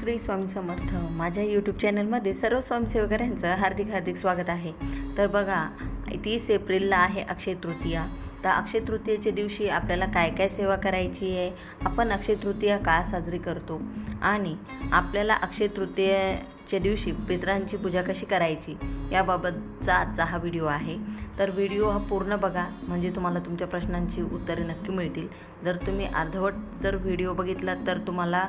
श्री स्वामी समर्थ. माझ्या यूट्यूब चॅनलमध्ये सर्व स्वयंसेवकऱ्यांचं हार्दिक हार्दिक स्वागत आहे. तर बघा तीस एप्रिलला आहे अक्षय तृतीया. तर अक्षय तृतीयेच्या दिवशी आपल्याला काय काय सेवा करायची आहे? आपण अक्षय तृतीया का साजरी करतो? आणि आपल्याला अक्षय तृतीय च्या दिवशी पितरांची पूजा कशी करायची याबाबतचा आजचा हा व्हिडिओ आहे. तर व्हिडिओ हा पूर्ण बघा म्हणजे तुम्हाला तुमच्या प्रश्नांची उत्तरे नक्की मिळतील. जर तुम्ही अर्धवट जर व्हिडिओ बघितला तर तुम्हाला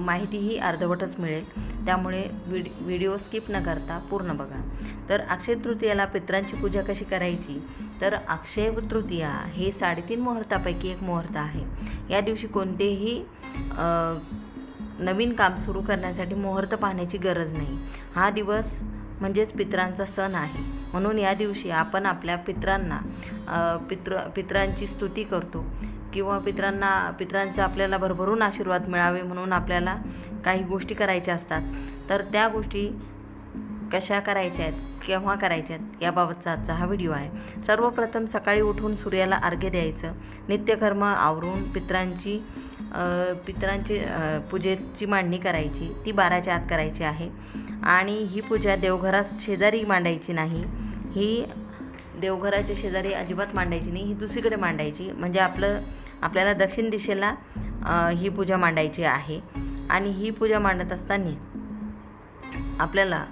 माहितीही अर्धवटच मिळेल. त्यामुळे व्हिडि व्हिडिओ स्किप न करता पूर्ण बघा. तर अक्षय तृतीयाला पितरांची पूजा कशी करायची? तर अक्षय तृतीया हे साडेतीन मुहूर्तापैकी एक मुहूर्त आहे. या दिवशी कोणतेही नवीन काम सुरू करण्यासाठी मुहूर्त पाहण्याची गरज नाही. हा दिवस म्हणजेच पित्रांचा सण आहे. म्हणून या दिवशी आपण आपल्या पित्रांना पित्र पितरांची स्तुती करतो किंवा पित्रांना पितरांचा आपल्याला भरभरून आशीर्वाद मिळावे म्हणून आपल्याला काही गोष्टी करायच्या असतात. तर त्या गोष्टी कशा करायच्या आहेत केव्हा करायच्या आहेत याबाबतचा आजचा हा व्हिडिओ आहे. सर्वप्रथम सकाळी उठून सूर्याला अर्घ्य द्यायचं. नित्यकर्म आवरून पितरांची पितरांची पूजेची मांडणी करायची. ती बाराच्या आत करायची आहे. आणि ही पूजा देवघरास शेजारी मांडायची नाही. ही देवघराच्या शेजारी अजिबात मांडायची नाही. ही दुसरीकडे मांडायची. म्हणजे आपलं आपल्याला दक्षिण दिशेला ही पूजा मांडायची आहे. आणि ही पूजा मांडत असताना आपल्याला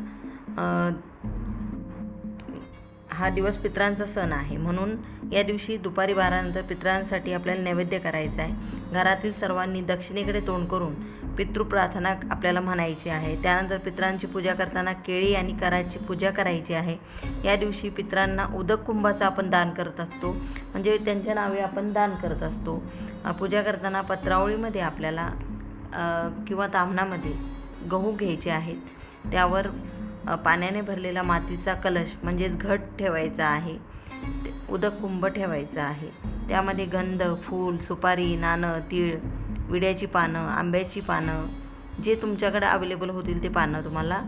हा दिवस पितरांचा सण आहे. म्हणून या दिवशी दुपारी बारानंतर पितरांसाठी आपल्याला नैवेद्य करायचा आहे. घरातील सर्वांनी दक्षिणेकडे तोंड करून पितृप्रार्थना आपल्याला म्हणायची आहे. त्यानंतर पितरांची पूजा करताना केळी आणि कराची पूजा करायची आहे. या दिवशी पितरांना उदक कुंभाचं आपण दान करत असतो. म्हणजे त्यांच्या नावे आपण दान करत असतो. पूजा करताना पत्रावळीमध्ये आपल्याला किंवा तामणामध्ये गहू घ्यायचे आहेत. त्यावर पाण्याने भरलेला मातीचा कलश म्हणजेच घट ठेवायचा आहे. उदक कुंभ ठेवायचं आहे. त्यामध्ये गंध फूल सुपारी नाणं तीळ विड्याची पानं आंब्याची पानं जे तुमच्याकडे अवेलेबल होतील ते पानं तुम्हाला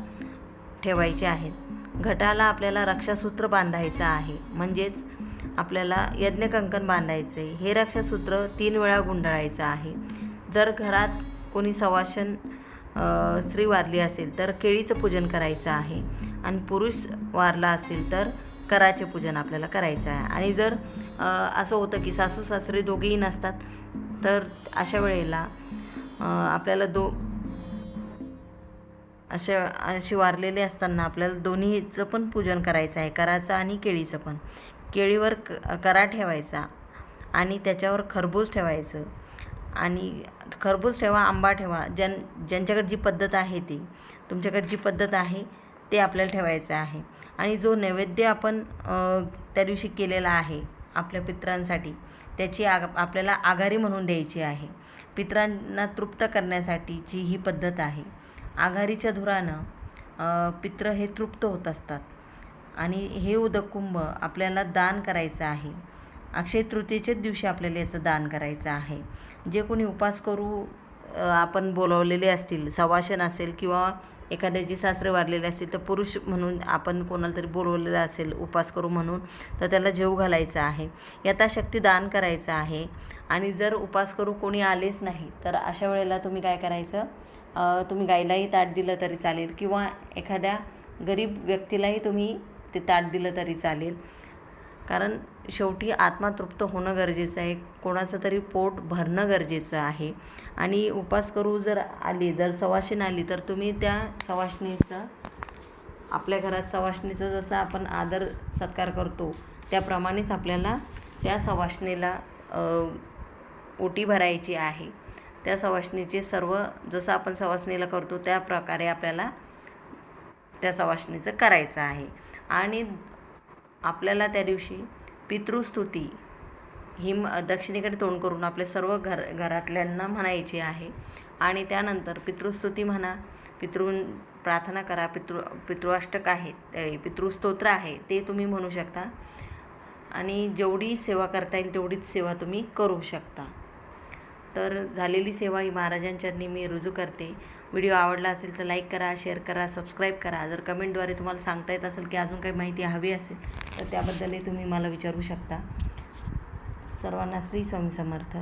ठेवायचे आहेत. घटाला आपल्याला रक्षासूत्र बांधायचं आहे. म्हणजेच आपल्याला यज्ञकंकण बांधायचं आहे. हे रक्षासूत्र तीन वेळा गुंडाळायचं आहे. जर घरात कोणी सवाशन स्त्री वारली असेल तर केळीचं पूजन करायचं आहे. आणि पुरुष वारला असेल तर कराचे पूजन आपल्याला करायचं आहे. आणि जर असं होतं की सासू सासरे दोघेही नसतात तर अशा वेळेला आपल्याला दो अशा असे वारलेले असताना आपल्याला दोन्हीचं पण पूजन करायचं आहे कराचं आणि केळीचं पण. केळीवर क करा ठेवायचा आणि त्याच्यावर खरबूज ठेवायचं. आणि खरबूज ठेवा आंबा ठेवा ज्यां ज्यांच्याकडे जी पद्धत आहे ती तुमच्याकडे जी पद्धत आहे ते आपल्याला ठेवायचं आहे. आणि जो नैवेद्य आपण त्या दिवशी केलेला आहे आपल्या पितरांसाठी त्याची आग आपल्याला आघारी म्हणून द्यायची आहे. पितरांना तृप्त करण्यासाठीची ही पद्धत आहे आघारीच्या धुरानं पित्र हे तृप्त होत असतात. आणि हे उदकुंभ आपल्याला दान करायचं आहे. अक्षय तृतीयेच्याच दिवशी आपल्याला याचं दान करायचं आहे. जे कोणी उपास करू आपण बोलावलेले असतील सवाशन असेल किंवा एखाद्याची सासरे वारलेले असतील तर पुरुष म्हणून आपण कोणाला तरी बोलवलेलं असेल उपास करू म्हणून तर त्याला जेव घालायचा आहे. यथाशक्ती दान करायचं आहे. आणि जर उपास करू कोणी आलेच नाही तर अशा वेळेला तुम्ही काय करायचं? तुम्ही गाईलाही ताट दिलं तरी चालेल किंवा एखाद्या गरीब व्यक्तीलाही तुम्ही ते ताट दिलं तरी चालेल. कारण शेवटी आत्मा तृप्त होणं गरजेचं आहे. कोणाचं तरी पोट भरणं गरजेचं आहे. आणि उपास करू जर आली जर सवाशीण आली तर तुम्ही त्या सवाशणीचं आपल्या घरात सवाशणीचा जसा आपण आदर सत्कार करतो त्याप्रमाणेच आपल्याला त्या सवाशणीला ओटी भरायची आहे. त्या सवाशणीचे सर्व जसं आपण सवासणीला करतो त्या प्रकारे आपल्याला त्या सवासणीचं करायचं आहे. आणि आपल्याला त्या दिवशी पितृस्तुती ही म दक्षिणेकडे तोंड करून आपल्या सर्व घर घरातल्यांना म्हणायची आहे. आणि त्यानंतर पितृस्तुती म्हणा पितृ प्रार्थना करा पितृ पितृअष्टक आहे पितृस्तोत्र आहे ते तुम्ही म्हणू शकता. आणि जेवढी सेवा करता येईल तेवढीच सेवा तुम्ही करू शकता. तर झालेली सेवा ही महाराजांच्या मी रुजू करते. व्हिडिओ आवडला असेल तर लाईक करा शेअर करा सबस्क्राईब करा. जर कमेंटद्वारे तुम्हाला सांगता येत असेल की अजून काही माहिती हवी असेल तर त्याबद्दलही तुम्ही मला विचारू शकता. सर्वांना श्री स्वामी समर्थ.